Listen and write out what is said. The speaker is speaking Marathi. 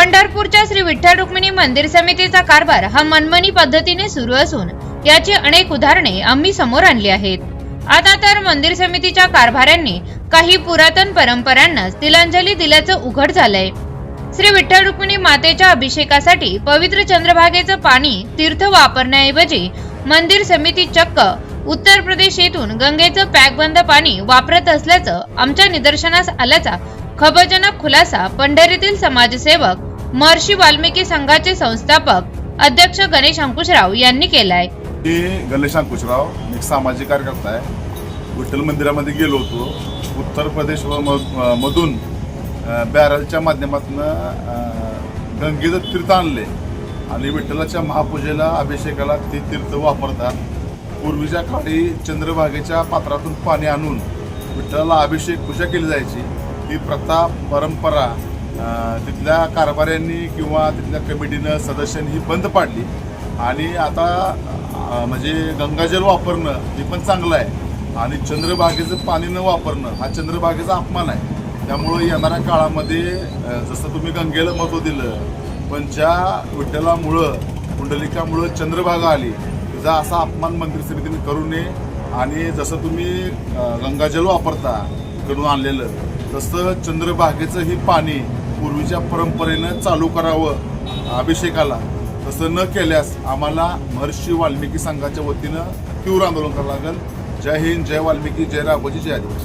पंढरपूरच्या श्री विठ्ठल रुक्मिणी मंदिर समितीचा कारभार हा मनमनी पद्धतीने सुरू असून याची अनेक उदाहरणे आम्ही समोर आणली आहेत. आता तर मंदिर समितीच्या कारभाऱ्यांनी काही पुरातन परंपरांनाच तिलांजली दिल्याचं उघड झालंय. श्री विठ्ठल रुक्मिणी मातेच्या अभिषेकासाठी पवित्र चंद्रभागेचं पाणी तीर्थ वापरण्याऐवजी मंदिर समिती चक्क उत्तर प्रदेश येथून गंगेचं पॅकबंद पाणी वापरत असल्याचं आमच्या निदर्शनास आल्याचा खबरजनक खुलासा पंढरीतील समाजसेवक महर्षी वाल्मिकी संघाचे संस्थापक अध्यक्ष गणेश अंकुशराव यांनी केलाय. मी गणेश अंकुशराव एक सामाजिक कार्यकर्ता आहे. विठ्ठल मंदिरामध्ये गेलो होतो. उत्तर प्रदेश व म- मधून बॅरलच्या माध्यमातून गंगेचं तीर्थ आणले. आणि विठ्ठलाच्या महापूजेला अभिषेकाला ते तीर्थ वापरतात. पूर्वीच्या काळी चंद्रभागेच्या पात्रातून पाणी आणून विठ्ठलाला अभिषेक पूजा केली जायची. ही प्रथा परंपरा तिथल्या कारभाऱ्यांनी किंवा तिथल्या कमिटीनं सदस्यांनी ही बंद पाडली. आणि आता म्हणजे गंगाजल वापरणं हे पण चांगलं आहे. आणि चंद्रभागेचं पाणी न वापरणं हा चंद्रभागेचा अपमान आहे. त्यामुळं येणाऱ्या काळामध्ये जसं तुम्ही गंगेला महत्त्व दिलं पण ज्या विठ्ठलामुळं कुंडलिकामुळं चंद्रभागा आली तिचा असा अपमान मंदिर समितीने करू नये. आणि जसं तुम्ही गंगाजल वापरता करून आणलेलं तसं चंद्रभागेचं ही पाणी पूर्वीच्या परंपरेनं चालू करावं अभिषेकाला. तसं न केल्यास आम्हाला महर्षी वाल्मिकी संघाच्या वतीनं तीव्र आंदोलन करावं लागेल. जय हिंद जय वाल्मिकी जय राघोजी जय आदिवासी.